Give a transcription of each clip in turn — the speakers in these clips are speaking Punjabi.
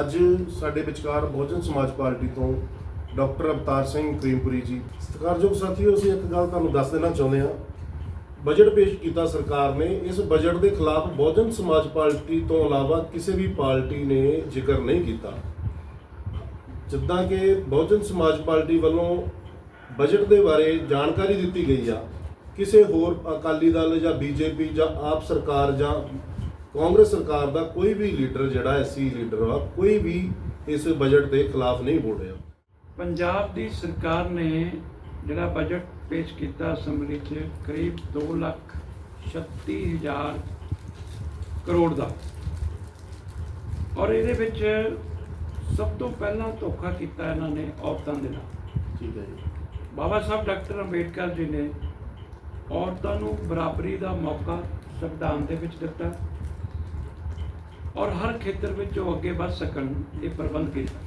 ਅੱਜ ਸਾਡੇ ਵਿਚਕਾਰ ਬਹੁਜਨ ਸਮਾਜ ਪਾਰਟੀ ਤੋਂ ਡਾਕਟਰ ਅਵਤਾਰ ਸਿੰਘ ਕਰੀਮਪੁਰੀ ਜੀ। ਸਤਿਕਾਰਯੋਗ ਸਾਥੀਓ, ਅਸੀਂ ਇੱਕ ਗੱਲ ਤੁਹਾਨੂੰ ਦੱਸ ਦੇਣਾ ਚਾਹੁੰਦੇ ਹਾਂ। ਬਜਟ ਪੇਸ਼ ਕੀਤਾ ਸਰਕਾਰ ਨੇ। ਇਸ ਬਜਟ ਦੇ ਖਿਲਾਫ ਬਹੁਜਨ ਸਮਾਜ ਪਾਰਟੀ ਤੋਂ ਇਲਾਵਾ ਕਿਸੇ ਵੀ ਪਾਰਟੀ ਨੇ ਜ਼ਿਕਰ ਨਹੀਂ ਕੀਤਾ। ਜਿੱਦਾਂ ਕਿ ਬਹੁਜਨ ਸਮਾਜ ਪਾਰਟੀ ਵੱਲੋਂ ਬਜਟ ਦੇ ਬਾਰੇ ਜਾਣਕਾਰੀ ਦਿੱਤੀ ਗਈ ਆ। ਕਿਸੇ ਹੋਰ ਅਕਾਲੀ ਦਲ ਜਾਂ ਬੀਜੇਪੀ ਜਾਂ ਆਪ ਸਰਕਾਰ ਜਾਂ ਕਾਂਗਰਸ ਸਰਕਾਰ ਦਾ ਕੋਈ ਵੀ ਲੀਡਰ ਜਿਹੜਾ ਐਸੀ ਲੀਡਰ ਆ ਕੋਈ ਵੀ ਇਸ ਬਜਟ ਦੇ ਖਿਲਾਫ ਨਹੀਂ ਬੋਲ ਰਿਹਾ। ਪੰਜਾਬ ਦੀ ਸਰਕਾਰ ਨੇ ਜਿਹੜਾ ਬਜਟ ਪੇਸ਼ ਕੀਤਾ ਅਸੈਂਬਲੀ 'ਚ ਕਰੀਬ 2 ਲੱਖ 36 ਹਜ਼ਾਰ ਕਰੋੜ ਦਾ। ਔਰ ਇਹਦੇ ਵਿੱਚ ਸਭ ਤੋਂ ਪਹਿਲਾਂ ਧੋਖਾ ਕੀਤਾ ਇਹਨਾਂ ਨੇ ਔਰਤਾਂ ਦੇ ਨਾਲ। ਠੀਕ ਹੈ ਜੀ। ਬਾਬਾ ਸਾਹਿਬ ਡਾਕਟਰ ਅੰਬੇਡਕਰ ਜੀ ਨੇ ਔਰਤਾਂ ਨੂੰ ਬਰਾਬਰੀ ਦਾ ਮੌਕਾ ਸੰਵਿਧਾਨ ਦੇ ਵਿੱਚ ਦਿੱਤਾ। ਔਰ ਹਰ ਖੇਤਰ ਵਿੱਚ ਉਹ ਅੱਗੇ ਵੱਧ ਸਕਣ ਇਹ ਪ੍ਰਬੰਧ ਕੀਤਾ।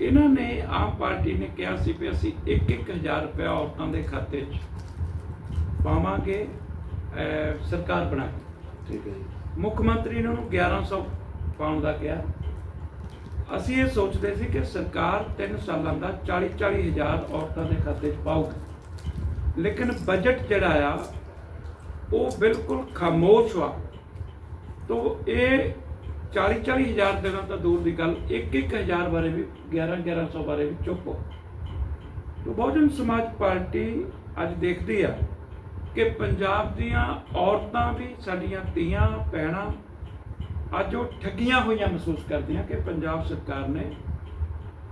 ਇਹਨਾਂ ਨੇ ਆਮ ਪਾਰਟੀ ਨੇ ਕਿਹਾ ਸੀ ਵੀ ਅਸੀਂ 1-1000 ਰੁਪਏ ਔਰਤਾਂ ਦੇ ਖਾਤੇ 'ਚ ਪਾਵਾਂਗੇ ਸਰਕਾਰ ਬਣਾ ਕੇ। ਠੀਕ ਹੈ ਮੁੱਖ ਮੰਤਰੀ ਨੇ ਉਹਨੂੰ 1100 ਪਾਉਣ ਦਾ ਕਿਹਾ। ਅਸੀਂ ਇਹ ਸੋਚਦੇ ਸੀ ਕਿ ਸਰਕਾਰ 3 ਸਾਲਾਂ ਦਾ 40 40 ਹਜ਼ਾਰ ਔਰਤਾਂ ਦੇ ਖਾਤੇ 'ਚ ਪਾਊਗੀ। ਲੇਕਿਨ ਬਜਟ ਜਿਹੜਾ ਆ ਉਹ ਬਿਲਕੁਲ ਖਾਮੋਸ਼ ਵਾ ਤੋ ਇਹ 40 40 ਹਜ਼ਾਰ ਦੇਣਾ ਤਾਂ ਦੂਰ ਦੀ ਗੱਲ 1 1 ਹਜ਼ਾਰ ਬਾਰੇ ਵੀ 11 1100 ਬਾਰੇ ਵੀ ਚੁੱਪ। ਹੋ ਬਹੁਜਨ ਸਮਾਜ ਪਾਰਟੀ ਅੱਜ ਦੇਖਦੀ ਆ ਕਿ ਪੰਜਾਬ ਦੀਆਂ ਔਰਤਾਂ ਵੀ, ਸਾਡੀਆਂ ਧੀਆਂ, ਭੈਣਾਂ ਅੱਜ ਉਹ ਠੱਗੀਆਂ ਹੋਈਆਂ ਮਹਿਸੂਸ ਕਰਦੀਆਂ ਕਿ ਪੰਜਾਬ ਸਰਕਾਰ ਨੇ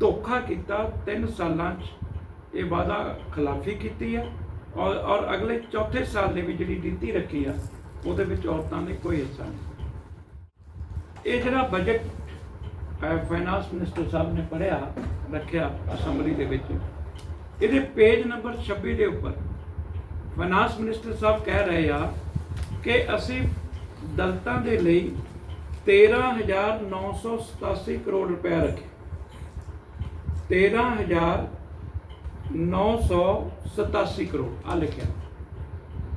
ਧੋਖਾ ਕੀਤਾ 3 ਸਾਲਾਂ 'ਚ ਇਹ ਵਾਅਦਾ ਖਿਲਾਫੀ ਕੀਤੀ ਹੈ ਔਰ ਔਰ ਅਗਲੇ ਚੌਥੇ ਸਾਲ ਦੇ ਵੀ ਜਿਹੜੀ ਨੀਤੀ ਰੱਖੀ ਆ, ਉਹਦੇ ਵਿੱਚ ਔਰਤਾਂ ਨੇ ਕੋਈ ਹਿੱਸਾ ਨਹੀਂ। ਇਹ ਜਿਹੜਾ ਬਜਟ ਫਾਈਨਾਂਸ ਮਿਨਿਸਟਰ ਸਾਹਿਬ ਨੇ ਪੜਿਆ ਰੱਖਿਆ ਅਸੈਂਬਲੀ ਦੇ ਵਿੱਚ, ਇਹਦੇ ਪੇਜ ਨੰਬਰ 26 ਦੇ ਉੱਪਰ ਫਾਈਨਾਂਸ ਮਿਨਿਸਟਰ ਸਾਹਿਬ ਕਹਿ ਰਹੇ ਆ ਕਿ ਅਸੀਂ ਦਲਤਾਂ ਦੇ ਲਈ 13987 ਕਰੋੜ ਰੁਪਏ ਰੱਖੇ 13987 ਕਰੋੜ ਆ ਲਿਖਿਆ।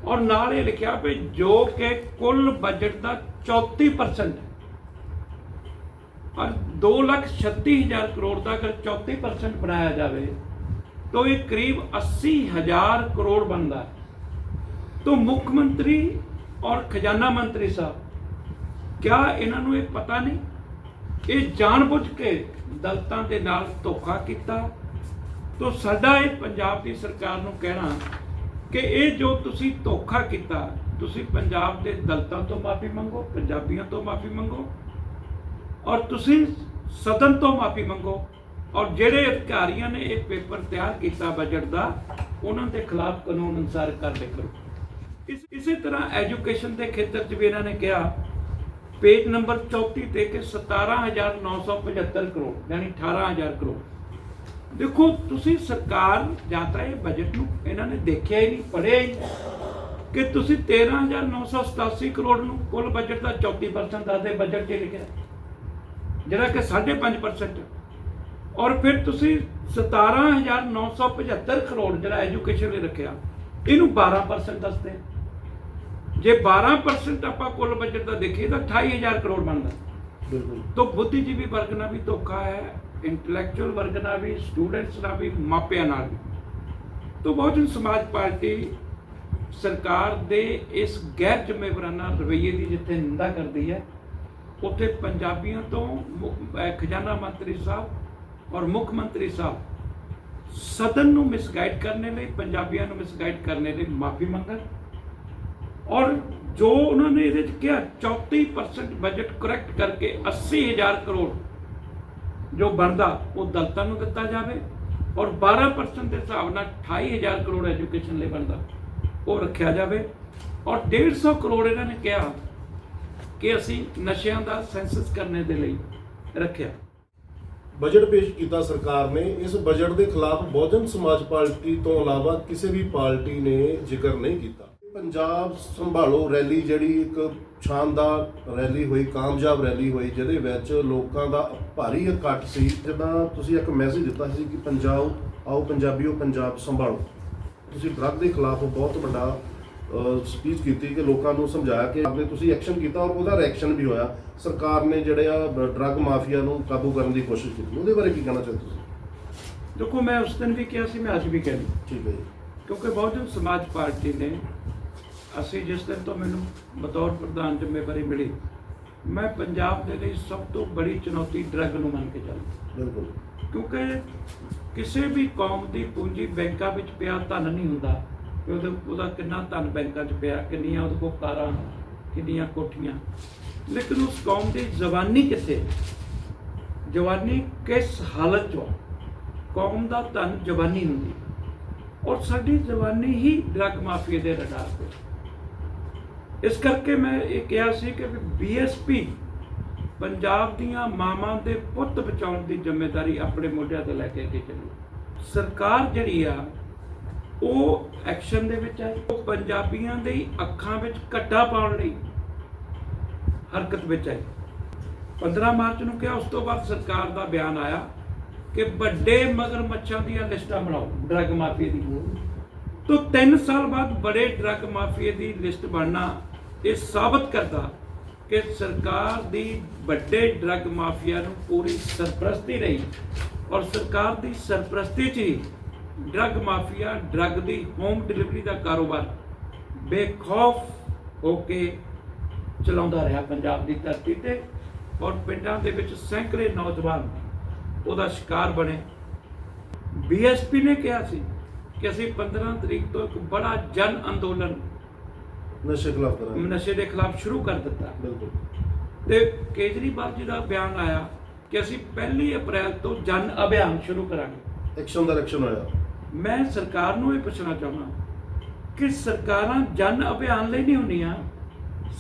ਔਰ ਨਾਲ ਇਹ ਲਿਖਿਆ ਵੀ ਜੋ ਕਿ ਕੁੱਲ ਬਜਟ ਦਾ 34% ਹੈ। ਔਰ 236000 ਕਰੋੜ ਦਾ ਅਗਰ 34% ਬਣਾਇਆ ਜਾਵੇ तो ये करीब अस्सी हजार करोड़ बनता है तो मुख्यमंत्री और खजाना मंत्री साहब क्या ਇਹਨਾਂ ਨੂੰ ਇਹ ਪਤਾ ਨਹੀਂ ਇਹ ਜਾਣਬੁੱਝ ਕੇ ਦਲਤਾਂ ਦੇ ਨਾਲ ਧੋਖਾ ਕੀਤਾ ਤੋਂ ਸਾਡਾ ਇਹ ਪੰਜਾਬ ਦੀ ਸਰਕਾਰ ਨੂੰ ਕਹਿਣਾ ਕਿ ਇਹ ਜੋ ਤੁਸੀਂ ਧੋਖਾ ਕੀਤਾ ਤੁਸੀਂ ਪੰਜਾਬ ਦੇ ਦਲਤਾਂ ਤੋਂ ਮਾਫੀ ਮੰਗੋ ਪੰਜਾਬੀਆਂ ਤੋਂ ਮਾਫੀ ਮੰਗੋ ਔਰ ਤੁਸੀਂ ਸਦਨ ਤੋਂ ਮਾਫੀ ਮੰਗੋ। ਔਰ ਜਿਹੜੇ ਅਧਿਕਾਰੀਆਂ ਨੇ ਇਹ ਪੇਪਰ ਤਿਆਰ ਕੀਤਾ ਬਜਟ ਦਾ, ਉਹਨਾਂ ਦੇ ਖਿਲਾਫ ਕਾਨੂੰਨ ਅਨੁਸਾਰ ਕਾਰਵਾਈ ਕਰੋ। ਇਸ, ਇਸੇ ਤਰ੍ਹਾਂ ਐਜੂਕੇਸ਼ਨ ਦੇ ਖੇਤਰ 'ਚ ਵੀ ਇਹਨਾਂ ਨੇ ਕਿਹਾ ਪੇਜ ਨੰਬਰ 34 ਤੇ ਕਿ 17975 ਕਰੋੜ, ਯਾਨੀ 18000 ਕਰੋੜ। ਦੇਖੋ, ਤੁਸੀਂ ਸਰਕਾਰ ਜਾਂ ਤਾਂ ਇਹ ਬਜਟ ਨੂੰ ਇਹਨਾਂ ਨੇ ਦੇਖਿਆ ਹੀ ਨਹੀਂ, ਪੜ੍ਹਿਆ ਹੀ ਨਹੀਂ। ਕਿ ਤੁਸੀਂ 13987 ਕਰੋੜ ਨੂੰ ਕੁੱਲ ਬਜਟ ਦਾ 34% ਦੱਸਦੇ ਬਜਟ 'ਚ ਲਿਖਿਆ। ਜਿਹੜਾ ਕਿ 5.5% ਔਰ ਫਿਰ ਤੁਸੀਂ 17975 ਕਰੋੜ ਜਿਹੜਾ ਐਜੂਕੇਸ਼ਨ ਲਈ ਰੱਖਿਆ ਇਹਨੂੰ 12% ਦੱਸਦੇ ਜੇ 12% ਆਪਾਂ ਕੁੱਲ ਬਜਟ ਦਾ ਦੇਖੀਏ ਤਾਂ 28000 ਕਰੋੜ ਬਣਦਾ। ਬਿਲਕੁਲ। ਤਾਂ ਬੁੱਧੀਜੀਵੀ ਵਰਗ ਨਾਲ ਵੀ ਧੋਖਾ ਹੈ ਇੰਟੈਲੈਕਚੁਅਲ ਵਰਗ ਨਾਲ ਵੀ ਸਟੂਡੈਂਟਸ ਨਾਲ ਵੀ ਮਾਪਿਆਂ ਨਾਲ ਵੀ। ਤਾਂ ਬਹੁਜਨ ਸਮਾਜ ਪਾਰਟੀ ਸਰਕਾਰ ਦੇ ਇਸ ਗੈਰ ਜ਼ਿੰਮੇਵਾਰਾਨਾ ਰਵੱਈਏ ਦੀ ਜਿੱਥੇ ਨਿੰਦਾ ਕਰਦੀ ਹੈ ਉੱਥੇ ਪੰਜਾਬੀਆਂ ਤੋਂ ਮੁੱਖ- ਖਜ਼ਾਨਾ ਮੰਤਰੀ ਸਾਹਿਬ ਔਰ ਮੁੱਖ ਮੰਤਰੀ ਸਾਹਿਬ ਸਦਨ ਨੂੰ ਮਿਸਗਾਈਡ ਕਰਨੇ ਲਈ, ਪੰਜਾਬੀਆਂ ਨੂੰ ਮਿਸਗਾਈਡ ਕਰਨੇ ਲਈ ਮਾਫੀ ਮੰਗਣ। ਔਰ ਜੋ ਉਹਨਾਂ ਨੇ ਇਹਦੇ ਚ ਕਿਹਾ 34% ਬਜਟ ਕਰੈਕਟ ਕਰਕੇ 80000 ਕਰੋੜ ਜੋ ਬਣਦਾ, ਉਹ ਦਲਤਾਂ ਨੂੰ ਦਿੱਤਾ ਜਾਵੇ ਔਰ 12% ਦੇ ਹਿਸਾਬ ਨਾਲ 28000 ਕਰੋੜ ਐਜੂਕੇਸ਼ਨ ਲਈ ਬਣਦਾ, ਉਹ ਰੱਖਿਆ ਜਾਵੇ। ਔਰ 150 ਕਰੋੜ ਇਹਨਾਂ ਨੇ ਕਿਹਾ ਕਿ ਅਸੀਂ ਨਸ਼ਿਆਂ ਦਾ ਸੈਂਸਸ ਕਰਨੇ ਦੇ ਲਈ ਰੱਖਿਆ। ਬਜਟ ਪੇਸ਼ ਕੀਤਾ ਸਰਕਾਰ ਨੇ। ਇਸ ਬਜਟ ਦੇ ਖਿਲਾਫ ਬਹੁਜਨ ਸਮਾਜ ਪਾਰਟੀ ਤੋਂ ਇਲਾਵਾ ਕਿਸੇ ਵੀ ਪਾਰਟੀ ਨੇ ਜ਼ਿਕਰ ਨਹੀਂ ਕੀਤਾ। ਪੰਜਾਬ ਸੰਭਾਲੋ ਰੈਲੀ ਜਿਹੜੀ ਇੱਕ ਸ਼ਾਨਦਾਰ ਰੈਲੀ ਹੋਈ, ਕਾਮਯਾਬ ਰੈਲੀ ਹੋਈ, ਜਿਹਦੇ ਵਿੱਚ ਲੋਕਾਂ ਦਾ ਭਾਰੀ ਇਕੱਠ ਸੀ। ਜਿੱਦਾਂ ਤੁਸੀਂ ਇੱਕ ਮੈਸੇਜ ਦਿੱਤਾ ਸੀ ਕਿ ਪੰਜਾਬ ਆਓ ਪੰਜਾਬੀਓ, ਪੰਜਾਬ ਸੰਭਾਲੋ। ਤੁਸੀਂ ਡਰੱਗ ਦੇ ਖਿਲਾਫ ਬਹੁਤ ਵੱਡਾ ਸਪੀਚ ਕੀਤੀ ਕਿ ਲੋਕਾਂ ਨੂੰ ਸਮਝਾਇਆ ਕਿ ਆਪਣੇ ਤੁਸੀਂ ਐਕਸ਼ਨ ਕੀਤਾ ਔਰ ਉਹਦਾ ਰਿਐਕਸ਼ਨ ਵੀ ਹੋਇਆ। ਸਰਕਾਰ ਨੇ ਜਿਹੜੇ ਆ ਡਰੱਗ ਮਾਫੀਆ ਨੂੰ ਕਾਬੂ ਕਰਨ ਦੀ ਕੋਸ਼ਿਸ਼ ਕੀਤੀ। ਉਹਦੇ ਬਾਰੇ ਕੀ ਕਹਿਣਾ ਚਾਹੁੰਦੇ ਤੁਸੀਂ? ਦੇਖੋ ਮੈਂ ਉਸ ਦਿਨ ਵੀ ਕਿਹਾ ਸੀ ਮੈਂ ਅੱਜ ਵੀ ਕਹਿੰਦਾ ਠੀਕ ਹੈ ਕਿਉਂਕਿ ਬਹੁਜਨ ਸਮਾਜ ਪਾਰਟੀ ਨੇ ਅਸੀਂ ਜਿਸ ਦਿਨ ਤੋਂ ਮੈਨੂੰ ਬਤੌਰ ਪ੍ਰਧਾਨ ਜ਼ਿੰਮੇਵਾਰੀ ਮਿਲੀ ਮੈਂ ਪੰਜਾਬ ਦੇ ਲਈ ਸਭ ਤੋਂ ਬੜੀ ਚੁਣੌਤੀ ਡਰੱਗ ਨੂੰ ਮੰਨ ਕੇ ਚੱਲਦਾ ਬਿਲਕੁਲ। ਕਿਉਂਕਿ ਕਿਸੇ ਵੀ ਕੌਮ ਦੀ ਪੂੰਜੀ ਬੈਂਕਾਂ ਵਿੱਚ ਪਿਆ ਧਨ ਨਹੀਂ ਹੁੰਦਾ। ਕਿ ਉਹਦੇ ਉਹਦਾ ਕਿੰਨਾ ਧਨ ਬੈਂਕਾਂ 'ਚ ਪਿਆ, ਕਿੰਨੀਆਂ ਉਹਦੇ ਕੋਲ ਕਾਰਾਂ, ਕਿੰਨੀਆਂ ਕੋਠੀਆਂ। ਲੇਕਿਨ ਉਸ ਕੌਮ ਦੀ ਜ਼ਬਾਨੀ ਕਿੱਥੇ? ਜਵਾਨੀ ਕਿਸ ਹਾਲਤ 'ਚ? ਕੌਮ ਦਾ ਧਨ ਜਵਾਨੀ ਹੁੰਦੀ ਔਰ ਸਾਡੀ ਜ਼ਬਾਨੀ ਹੀ ਡਰੱਗ ਮਾਫੀਆ ਦੇ ਰਡਾਰ ਤੇ। ਇਸ ਕਰਕੇ ਮੈਂ ਇਹ ਕਿਹਾ ਸੀ ਕਿ ਬੀਐਸਪੀ ਪੰਜਾਬ ਦੀਆਂ ਮਾਵਾਂ ਦੇ ਪੁੱਤ ਬਚਾਉਣ ਦੀ ਜ਼ਿੰਮੇਵਾਰੀ ਆਪਣੇ ਮੋਢਿਆਂ ਤੇ ਲੈ ਕੇ ਅੱਗੇ ਚੱਲੂ। ਸਰਕਾਰ ਜਿਹੜੀ ਆ ਉਹ ਐਕਸ਼ਨ ਦੇ ਵਿੱਚ ਆਈ ਉਹ ਪੰਜਾਬੀਆਂ ਦੇ ਅੱਖਾਂ ਵਿੱਚ ਘੱਟਾ ਪਾਉਣ ਲਈ ਹਰਕਤ ਵਿੱਚ ਆਈ 15 ਮਾਰਚ ਨੂੰ ਕਿਹਾ, ਉਸ ਤੋਂ ਬਾਅਦ ਸਰਕਾਰ ਦਾ ਬਿਆਨ ਆਇਆ ਕਿ ਵੱਡੇ ਮਗਰਮੱਛਾਂ ਦੀਆਂ ਲਿਸਟਾਂ ਬਣਾਓ ਡਰੱਗ ਮਾਫੀਆ ਦੀ। ਤੋਂ 3 ਸਾਲ ਬਾਅਦ ਬੜੇ ਡਰੱਗ ਮਾਫੀਆ ਦੀ ਲਿਸਟ ਬਣਨਾ ਇਹ ਸਾਬਤ ਕਰਦਾ ਕਿ ਸਰਕਾਰ ਦੀ ਵੱਡੇ ਡਰੱਗ ਮਾਫੀਆ ਨੂੰ ਪੂਰੀ ਸਰਪ੍ਰਸਤੀ ਰਹੀ ਔਰ ਸਰਕਾਰ ਦੀ ਸਰਪ੍ਰਸਤੀ 'ਚ ਹੀ ਡਰੱਗ ਮਾਫੀਆ ਡਰੱਗ ਦੀ ਹੋਮ ਡਿਲੀਵਰੀ ਦਾ ਕਾਰੋਬਾਰ ਬੇਖੌਫ ਹੋ ਕੇ ਚਲਾਉਂਦਾ ਰਿਹਾ ਪੰਜਾਬ ਦੀ ਧਰਤੀ ਤੇ ਔਰ ਪਿੰਡਾਂ ਦੇ ਵਿੱਚ ਸੈਂਕੜੇ ਨੌਜਵਾਨ ਉਹਦਾ ਸ਼ਿਕਾਰ ਬਣੇ। ਬੀਐਸਪੀ ਨੇ ਕਿਹਾ ਸੀ ਕਿ ਅਸੀਂ 15 ਤਰੀਕ ਤੋਂ ਇੱਕ ਬੜਾ ਜਨ ਅੰਦੋਲਨ ਨਸ਼ੇ ਖਿਲਾਫ ਕਰਾਂਗੇ। ਨਸ਼ੇ ਦੇ ਖਿਲਾਫ ਸ਼ੁਰੂ ਕਰ ਦਿੱਤਾ। ਬਿਲਕੁਲ। ਤੇ ਕੇਜਰੀਵਾਲ ਜੀ ਦਾ ਬਿਆਨ ਆਇਆ ਕਿ ਅਸੀਂ 1 ਅਪ੍ਰੈਲ ਤੋਂ ਜਨ ਅਭਿਆਨ ਸ਼ੁਰੂ ਕਰਾਂਗੇ। ਐਕਸ਼ਨ ਦਾ ਐਕਸ਼ਨ ਹੋਇਆ। ਮੈਂ ਸਰਕਾਰ ਨੂੰ ਇਹ ਪੁੱਛਣਾ ਚਾਹੁੰਦਾ ਕਿ ਸਰਕਾਰਾਂ ਜਨ ਅਭਿਆਨ ਲਈ ਨਹੀਂ ਹੁੰਦੀਆਂ,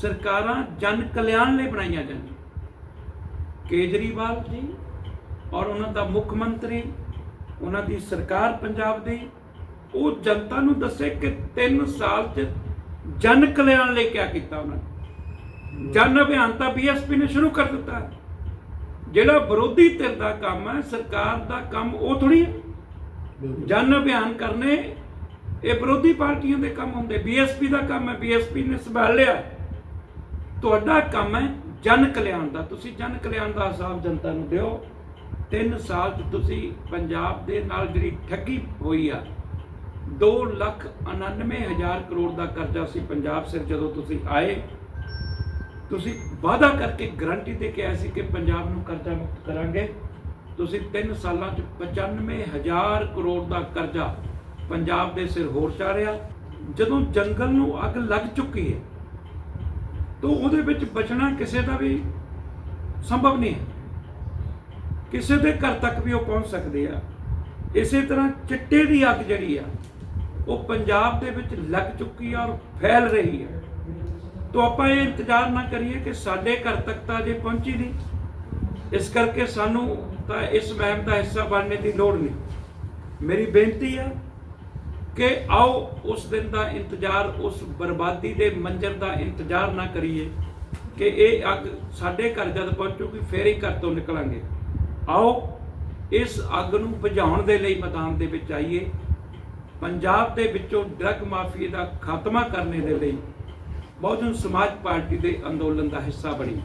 ਸਰਕਾਰਾਂ ਜਨ ਕਲਿਆਣ ਲਈ ਬਣਾਈਆਂ ਜਾਂਦੀਆਂ। ਕੇਜਰੀਵਾਲ ਜੀ ਔਰ ਉਹਨਾਂ ਦਾ ਮੁੱਖ ਮੰਤਰੀ, ਉਹਨਾਂ ਦੀ ਸਰਕਾਰ ਪੰਜਾਬ ਦੀ, ਉਹ ਜਨਤਾ ਨੂੰ ਦੱਸੇ ਕਿ 3 ਸਾਲ ਚ ਜਨ ਕਲਿਆਣ ਲਈ ਕੀ ਕੀਤਾ ਉਹਨਾਂ ਨੇ। ਜਨ ਅਭਿਆਨ ਤਾਂ ਬੀਐਸਪੀ ਨੇ ਸ਼ੁਰੂ ਕਰ ਦਿੱਤਾ। ਜਿਹੜਾ ਵਿਰੋਧੀ ਧਿਰ ਦਾ ਕੰਮ ਹੈ, ਸਰਕਾਰ ਦਾ ਕੰਮ ਉਹ ਥੋੜੀ ਹੈ। ਜਨ ਅਭਿਆਨ ਕਰਨੇ, ਇਹ ਵਿਰੋਧੀ ਪਾਰਟੀਆਂ ਦੇ ਕੰਮ ਹੁੰਦੇ। ਬੀਐਸਪੀ ਦਾ ਕੰਮ ਹੈ, ਬੀਐਸਪੀ ਨੇ ਸੰਭਾਲ ਲਿਆ। ਤੁਹਾਡਾ ਕੰਮ ਹੈ ਜਨ ਕਲਿਆਣ ਦਾ। ਤੁਸੀਂ ਜਨ ਕਲਿਆਣ ਦਾ ਹਿਸਾਬ ਜਨਤਾ ਨੂੰ ਦਿਓ। 3 ਸਾਲ ਚ ਤੁਸੀਂ ਪੰਜਾਬ ਦੇ ਨਾਲ ਜਿਹੜੀ ਠੱਗੀ ਹੋਈ ਆ 2 ਲੱਖ 99 ਹਜ਼ਾਰ ਕਰੋੜ ਦਾ ਕਰਜ਼ਾ ਸੀ ਪੰਜਾਬ ਸਿਰ ਜਦੋਂ ਤੁਸੀਂ ਆਏ। ਤੁਸੀਂ ਵਾਅਦਾ ਕਰਕੇ ਗਰੰਟੀ ਦੇ ਕੇ ਆਏ ਸੀ ਕਿ ਪੰਜਾਬ ਨੂੰ ਕਰਜ਼ਾ ਮੁਕਤ ਕਰਾਂਗੇ। ਤੁਸੀਂ 3 ਸਾਲਾਂ ਚ 95000 ਕਰੋੜ ਦਾ ਕਰਜ਼ਾ ਪੰਜਾਬ ਦੇ ਸਿਰ ਹੋਰ ਚਾੜਿਆ। ਜਦੋਂ ਜੰਗਲ ਨੂੰ ਅੱਗ ਲੱਗ ਚੁੱਕੀ ਹੈ, ਤਾਂ ਉਹਦੇ ਵਿੱਚ ਬਚਣਾ ਕਿਸੇ ਦਾ ਵੀ ਸੰਭਵ ਨਹੀਂ ਹੈ। ਕਿਸੇ ਦੇ ਘਰ ਤੱਕ ਵੀ ਉਹ ਪਹੁੰਚ ਸਕਦੇ ਆ। ਇਸੇ ਤਰ੍ਹਾਂ ਚਿੱਟੇ ਦੀ ਅੱਗ ਜਿਹੜੀ ਆ, ਉਹ ਪੰਜਾਬ ਦੇ ਵਿੱਚ ਲੱਗ ਚੁੱਕੀ ਆ ਔਰ ਫੈਲ ਰਹੀ ਹੈ ਤਾਂ ਆਪਾਂ ਇਹ ਇੰਤਜ਼ਾਰ ਨਾ ਕਰੀਏ ਕਿ ਸਾਡੇ ਘਰ ਤੱਕ ਤਾਂ ਅਜੇ ਪਹੁੰਚੀ ਨਹੀਂ। ਇਸ ਕਰਕੇ ਸਾਨੂੰ ਤਾਂ ਇਸ ਮੁਹਿੰਮ ਦਾ ਹਿੱਸਾ ਬਣਨੇ ਦੀ ਲੋੜ ਨਹੀਂ। ਮੇਰੀ ਬੇਨਤੀ ਹੈ ਕਿ ਆਓ ਉਸ ਦਿਨ ਦਾ ਇੰਤਜ਼ਾਰ, ਉਸ ਬਰਬਾਦੀ ਦੇ ਮੰਜ਼ਰ ਦਾ ਇੰਤਜ਼ਾਰ ਨਾ ਕਰੀਏ ਕਿ ਇਹ ਅੱਗ ਸਾਡੇ ਘਰ ਜਦ ਪਹੁੰਚੂਗੀ, ਫੇਰ ਹੀ ਘਰ ਤੋਂ ਨਿਕਲਾਂਗੇ। ਆਓ ਇਸ ਅੱਗ ਨੂੰ ਬੁਝਾਉਣ ਦੇ ਲਈ ਮੈਦਾਨ ਦੇ ਵਿੱਚ ਆਈਏ। ਪੰਜਾਬ ਦੇ ਵਿੱਚੋਂ ਡਰੱਗ ਮਾਫੀਏ ਦਾ ਖਾਤਮਾ ਕਰਨੇ ਦੇ ਲਈ ਬਹੁਜਨ ਸਮਾਜ ਪਾਰਟੀ ਦੇ ਅੰਦੋਲਨ ਦਾ ਹਿੱਸਾ ਬਣੀ।